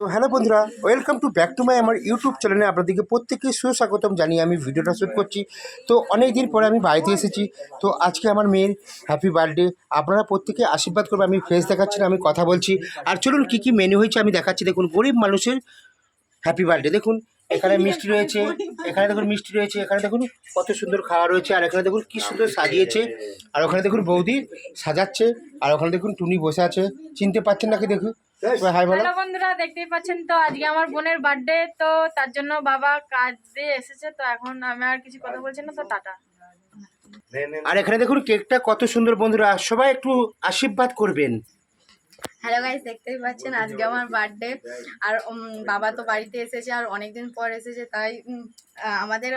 তো হ্যালো বন্ধুরা welcome to back to my আমার ইউটিউব চ্যানেলে আপনাদেরকে প্রত্যেককে সুস্বাগতম জানিয়ে আমি ভিডিওটা শ্যুট করছি। তো অনেক দিন পরে আমি বাড়িতে এসেছি, তো আজকে আমার মেয়ের হ্যাপি বার্থডে আপনারা প্রত্যেকে আশীর্বাদ করবে আমি ফেস দেখাচ্ছি না, আমি কথা বলছি। আর চলুন কী কী মেনু হয়েছে আমি দেখাচ্ছি। দেখুন, গরিব মানুষের হ্যাপি বার্থডে দেখুন এখানে মিষ্টি রয়েছে এখানে দেখুন মিষ্টি রয়েছে এখানে দেখুন কত সুন্দর খাওয়া রয়েছে আর এখানে দেখুন কি সুন্দর সাজিয়েছে আর ওখানে দেখুন বৌদি সাজাচ্ছে আর ওখানে দেখুন টুনি বসে আছে চিনতে পারছেন নাকি দেখুন হাই বলো। হ্যালো বন্ধুরা দেখতেই পাচ্ছেন তো আজকে আমার বোনের বার্থডে তো তার জন্য বাবা কাজ দিয়ে এসেছে তো এখন আমি আর কিছু কথা বলছি না তো টাটা। আর এখানে দেখুন কেকটা কত সুন্দর বন্ধুরা সবাই একটু আশীর্বাদ করবেন। হ্যালো গাইস দেখতেই পাচ্ছেন আজকে আমার বার্থডে আর বাবা তো বাড়িতে এসেছে আর অনেকদিন পর এসেছে তাই আমাদের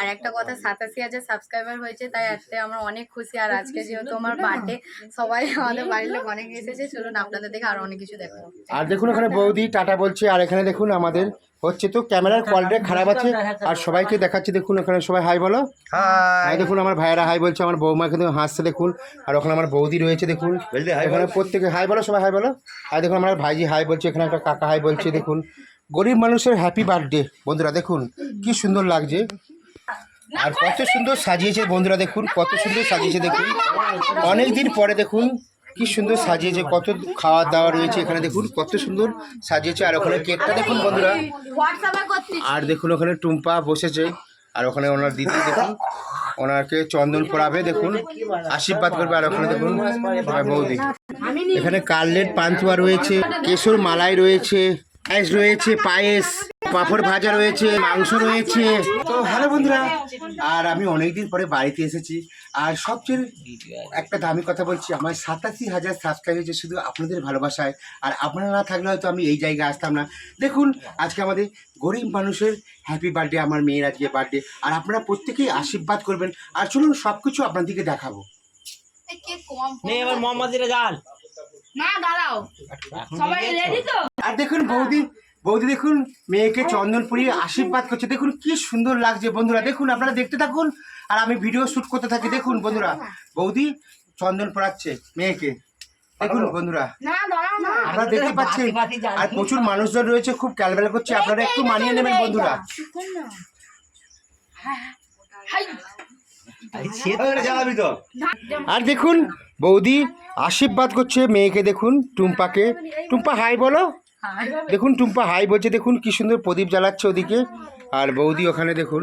আর একটা কথা সাতাশি হাজার সাবস্ক্রাইবার হয়েছে তাই আজকে আমরা অনেক খুশি। আর আজকে যেহেতু আমার বার্থডে সবাই আমাদের বাড়ির লোক অনেক এসেছে চলুন আপনাদের দেখে আরও অনেক কিছু দেখব। আর দেখুন ওখানে বৌদি টাটা বলছে আর এখানে দেখুন আমাদের হচ্ছে তো ক্যামেরার কোয়ালিটি খারাপ আছে আর সবাইকে দেখাচ্ছি দেখুন ওখানে সবাই হাই বলো। হাই দেখুন আমার ভাইয়েরা হাই বলছে আমার বৌমা এখানে হাসছে দেখুন। আর ওখানে আমার বৌদি রয়েছে দেখুন। এখানে প্রত্যেকে হাই বলো সবাই হাই বলো? আর দেখুন আমার ভাইজি হাই বলছে এখানে একটা কাকা হাই বলছে দেখুন। গরিব মানুষের হ্যাপি বার্থডে বন্ধুরা দেখুন কি সুন্দর লাগছে। আর কত সুন্দর সাজিয়েছে বন্ধুরা দেখুন কত সুন্দর সাজিয়েছে দেখুন। অনেক দিন পরে দেখুন কি সুন্দর সাজিয়েছে কত খাওয়া দাওয়া রয়েছে এখানে দেখুন কত সুন্দর সাজিয়েছে। আর ওখানে কেকটা দেখুন বন্ধুরা। আর দেখুন ওখানে টুম্পা বসেছে আর ওখানে ওনার দিদি দেখুন। ওনাকে চন্দন পড়াবে দেখুন, আশীর্বাদ করবে আর ওখানে দেখুন বৌদি। এখানে কার্লেট পান্তুয়া রয়েছে, কেশর মালাই রয়েছে, পায়েস রয়েছে, পায়েস। পাঁপড় ভাজা রয়েছে মাংস রয়েছে। তো হ্যালো বন্ধুরা। আর আমি অনেকদিন পরে বাড়িতে এসেছি। আর সবচেয়ে একটা দামি কথা বলছি আমার সাতাশি হাজার সাবস্ক্রাইব হয়েছে শুধু আপনাদের ভালোবাসায় আর আপনারা না থাকলে হয়তো আমি এই জায়গায় আসতাম না। দেখুন আজকে আমাদের গরিব মানুষের হ্যাপি বার্থডে আমার মেয়ের আজকে বার্থডে আর আপনারা প্রত্যেকেই আশীর্বাদ করবেন। আর চলুন সব কিছু আপনাদেরকে দেখাবো। এবার মোহাম্মদিরা না দাঁড়াও। সবাই রেডি তো? আর দেখুন বৌদি বৌদি দেখুন মেয়েকে চন্দন পরিয়ে আশীর্বাদ করছে। দেখুন কি সুন্দর লাগছে বন্ধুরা। দেখুন আপনারা দেখতে থাকুন আর আমি ভিডিও শ্যুট করতে থাকি। দেখুন বন্ধুরা বৌদি চন্দন পরাচ্ছে মেয়েকে। দেখুন বন্ধুরা না দাঁড়াও না। আপনারা দেখতে পাচ্ছেন আর প্রচুর মানুষজন রয়েছে খুব ক্যালবেলা করছে। আপনারা একটু মানিয়ে নেবেন বন্ধুরা। আর দেখুন বৌদি আশীর্বাদ করছে মেয়েকে। দেখুন টুম্পাকে। টুম্পা হাই বলো। দেখুন টুম্পা হাই বলছে দেখুন কি সুন্দর প্রদীপ জ্বালাচ্ছে ওদিকে। আর বৌদি ওখানে দেখুন।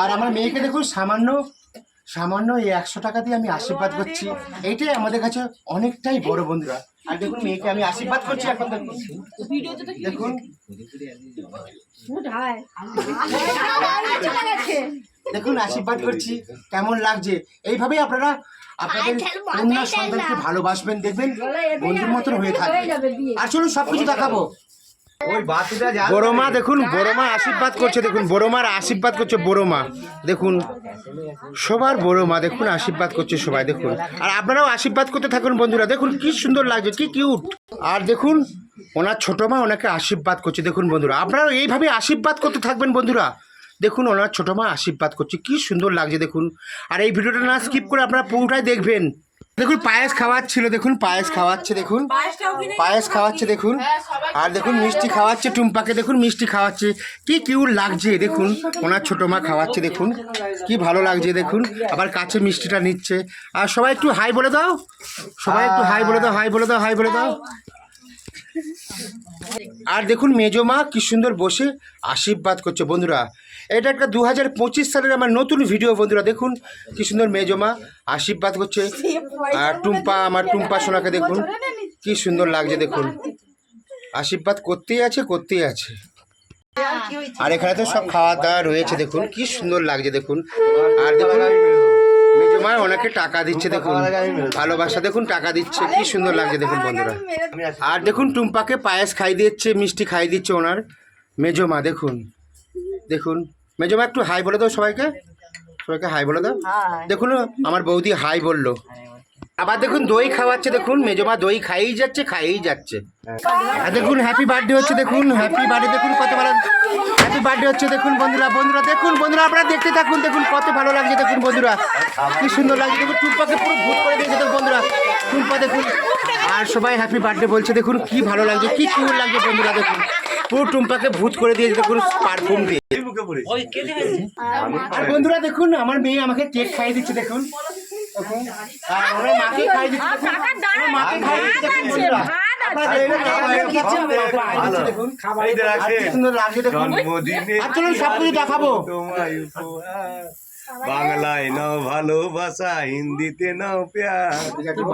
আর আমার মেয়েকে দেখুন সামান্য সামান্য এই একশো টাকা দিয়ে আমি আশীর্বাদ করছি। এইটাই আমাদের কাছে অনেকটাই বড় বন্ধুরা। আর দেখুন মেয়েকে আমি আশীর্বাদ করছি এখন দেখুন। দেখুন দেখুন আশীর্বাদ করছি। কেমন লাগছে? এইভাবেই আপনারা আপনাদের কন্যা সন্তানকে ভালোবাসবেন দেখবেন বন্ধুর মতন হয়ে থাকবে। আর চলুন সবকিছু দেখাবো। ওই বাতিটা জাল বড় মা দেখুন বড় মা আশীর্বাদ করছে দেখুন বড় মার আশীর্বাদ করছে বড় মা দেখুন সবার বড় মা দেখুন আশীর্বাদ করছে সবাই দেখুন। আর আপনারাও আশীর্বাদ করতে থাকুন বন্ধুরা। দেখুন কি সুন্দর লাগছে কি কিউট আর দেখুন ওনার ছোট মা ওনাকে আশীর্বাদ করছে দেখুন বন্ধুরা। আপনারাও এইভাবে আশীর্বাদ করতে থাকবেন বন্ধুরা। দেখুন ওনার ছোটো মা আশীর্বাদ করছে। কি সুন্দর লাগছে দেখুন। আর এই ভিডিওটা না স্কিপ করে আপনারা পুরোটাই দেখবেন। দেখুন পায়েস খাওয়াচ্ছিল দেখুন পায়েস খাওয়াচ্ছে দেখুন। পায়েস খাওয়াচ্ছে। দেখুন। আর দেখুন মিষ্টি খাওয়াচ্ছে টুম্পাকে দেখুন মিষ্টি খাওয়াচ্ছে। কি কিউট লাগছে দেখুন। ওনার ছোটো মা খাওয়াচ্ছে দেখুন। কি ভালো লাগছে দেখুন। আবার কাছে মিষ্টিটা নিচ্ছে। আর সবাই একটু হাই বলে দাও। সবাই একটু হাই বলে দাও হাই বলে দাও হাই বলে দাও। আর দেখুন মেজো মা, কি সুন্দর বসে আশীর্বাদ করছে। বন্ধুরা, এটা একটা দু হাজার পঁচিশ সালের আমার নতুন ভিডিও বন্ধুরা, দেখুন কি সুন্দর মেজো মা আশীর্বাদ করছে। আর টুম্পা, আমার টুম্পা সোনাকে দেখুন, কি সুন্দর লাগছে, দেখুন। আশীর্বাদ করতেই আছে করতেই আছে। আর এখানে তো সব খাওয়া দাওয়া রয়েছে, দেখুন, কি সুন্দর লাগছে, দেখুন। আর দেখুন মা ওনাকে টাকা দিচ্ছে দেখুন। ভালোবাসা দেখুন টাকা দিচ্ছে। কি সুন্দর লাগছে দেখুন বন্ধুরা। আর দেখুন টুম্পাকে পায়েস খাই দিচ্ছে মিষ্টি খাই দিচ্ছে ওনার। মেজো মা দেখুন। দেখুন। মেজো মা একটু হাই বলে দাও সবাইকে। সবাইকে হাই বলে দাও। দেখুন আমার বৌদি হাই বলল। আবার দেখুন দই খাওয়াচ্ছে দেখুন মেজমা দই খাইয়েই যাচ্ছে খাইয়েই যাচ্ছে। আর দেখুন হ্যাপি বার্থডে হচ্ছে দেখুন হ্যাপি বার্থডে দেখুন কত ভালো হ্যাপি বার্থডে হচ্ছে দেখুন বন্ধুরা বন্ধুরা দেখুন বন্ধুরা আপনারা দেখতে থাকুন দেখুন কত ভালো লাগছে দেখুন বন্ধুরা। কি সুন্দর লাগছে দেখুন টুম্পাকে পুরো ভূত করে দিয়েছে দেখুন বন্ধুরা। টুম্পা দেখুন আর সবাই হ্যাপি বার্থডে বলছে দেখুন কি ভালো লাগছে কি কিউট লাগছে বন্ধুরা দেখুন। পুরো টুম্পাকে ভূত করে দিয়েছে দেখুন পারফিউম দিয়ে। আর বন্ধুরা দেখুন আমার মেয়ে আমাকে কেক খাইয়ে দিচ্ছে দেখুন। চলুন সব দেখাবো। বাংলায় নাও ভালোবাসা হিন্দিতে নাও প্যার।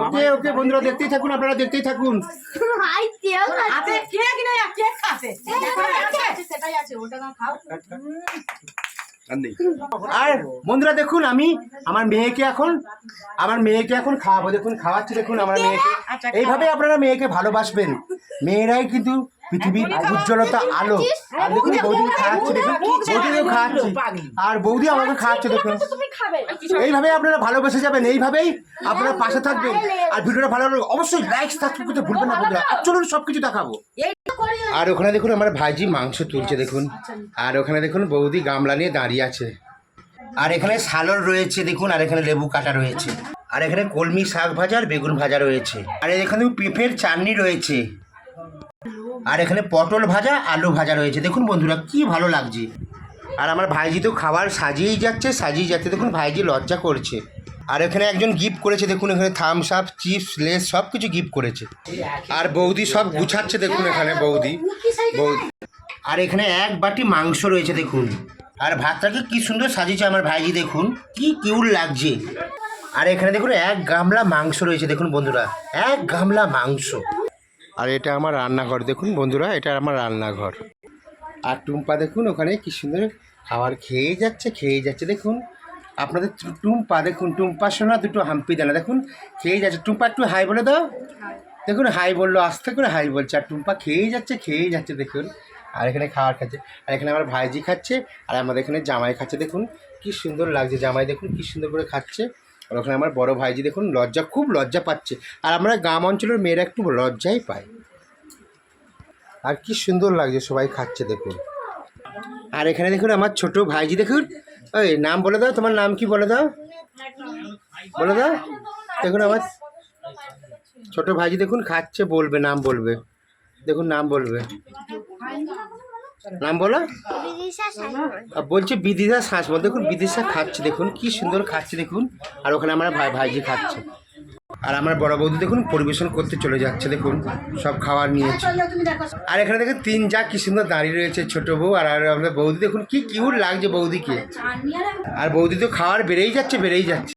ওকে ওকে বন্ধুরা দেখতেই থাকুন আপনারা দেখতেই থাকুন। আর বন্ধুরা দেখুন আমি আমার মেয়েকে এখন আমার মেয়েকে এখন খাওয়াবো। দেখুন খাওয়াচ্ছি দেখুন আমার মেয়েকে। এইভাবে আপনারা মেয়েকে ভালোবাসবেন। মেয়েরাই কিন্তু পৃথিবীর উজ্জ্বলতা আলো। আর দেখুন বৌদি খাওয়াচ্ছে দেখুন বৌদিকেও খাওয়াচ্ছি আর বৌদি আমাকে খাওয়াচ্ছে দেখুন। এইভাবে আপনারা ভালোবেসে যাবেন এইভাবেই আপনারা পাশে থাকবেন। আর ভিডিওটা ভালো লাগলে অবশ্যই লাইক সাবস্ক্রাইব করতে ভুলবেন না বন্ধুরা। আর চলুন সব কিছু দেখাবো। আর ওখানে দেখুন আমার ভাইজি মাংস তুলছে দেখুন। আর ওখানে দেখুন বৌদি গামলা নিয়ে দাঁড়িয়ে আছে। আর এখানে সালর রয়েছে দেখুন। আর এখানে লেবু কাটা রয়েছে। আর এখানে কলমি শাক ভাজা আর বেগুন ভাজা রয়েছে। আর এখানে পেঁপের চাটনি রয়েছে। আর এখানে পটল ভাজা, আলু ভাজা রয়েছে। দেখুন বন্ধুরা, কি ভালো লাগছে। আর আমার ভাইজি তো খাবার সাজিয়েই যাচ্ছে সাজিয়ে যাচ্ছে। দেখুন, ভাইজি লজ্জা করছে। আর এখানে একজন গিফট করেছে, দেখুন, এখানে থামস আপ চিপস লেস সব কিছু গিফট করেছে। আর বৌদি সব গুছাচ্ছে, দেখুন, এখানে বৌদি। বৌদি আর এখানে এক বাটি মাংস রয়েছে, দেখুন। আর ভাতটাকে কি সুন্দর সাজিয়েছে আমার ভাইজি, দেখুন। কি কিউর লাগছে। আর এখানে, দেখুন, এক গামলা মাংস রয়েছে, দেখুন, বন্ধুরা। এক গামলা মাংস। আর এটা আমার রান্নাঘর। দেখুন বন্ধুরা, এটা আমার রান্নাঘর। আর টুম্পা দেখুন, ওখানে কি সুন্দর খাবার খেয়ে যাচ্ছে খেয়ে যাচ্ছে। দেখুন, আপনাদের টুম্পা দেখুন, টুম্পা সোনা দুটো হাম্পি দানা দেখুন, খেয়ে যাচ্ছে। টুম্পা, একটু হাই বলে দাও। দেখুন, হাই বলল, আস্তে করে হাই বলছে। আর টুম্পা খেয়েই যাচ্ছে খেয়েই যাচ্ছে, দেখুন। আর এখানে খাবার খাচ্ছে। আর এখানে আমার ভাইজি খাচ্ছে, আর আমাদের এখানে জামাই খাচ্ছে। দেখুন, কি সুন্দর লাগছে জামাই। দেখুন, কি সুন্দর করে খাচ্ছে। আর ওখানে আমার বড় ভাইজি দেখুন, লজ্জা, খুব লজ্জা পাচ্ছে। আর আমরা গ্রাম অঞ্চলের মেয়েরা একটু লজ্জাই পায় আর কি সুন্দর লাগছে সবাই খাচ্ছে দেখুন। আর এখানে দেখুন আমার ছোট ভাইজি দেখুন। ওই নাম বলে দাও, তোমার নাম কি বলে দাও? বলে দাও। দেখুন আমার ছোট ভাইজি দেখুন, খাচ্ছে, বলবে, নাম বলবে। দেখুন, নাম বলবে। নাম বলো। বলছে বিদিশা শ্বাস বল। দেখুন বিদিশা খাচ্ছে দেখুন কি সুন্দর খাচ্ছে দেখুন। আর ওখানে আমার ভাই ভাইজি খাচ্ছে। আর আমার বড় বৌদি দেখুন পরিবেশন করতে চলে যাচ্ছে দেখুন। সব খাবার নিয়েছে। আর এখানে দেখুন তিন যা কি সুন্দর দাঁড়িয়ে রয়েছে ছোট বউ। আর আর আমাদের বৌদি দেখুন কি কিউট লাগছে বৌদিকে। আর বৌদি তো খাওয়ার বেড়েই যাচ্ছে বেড়েই যাচ্ছে।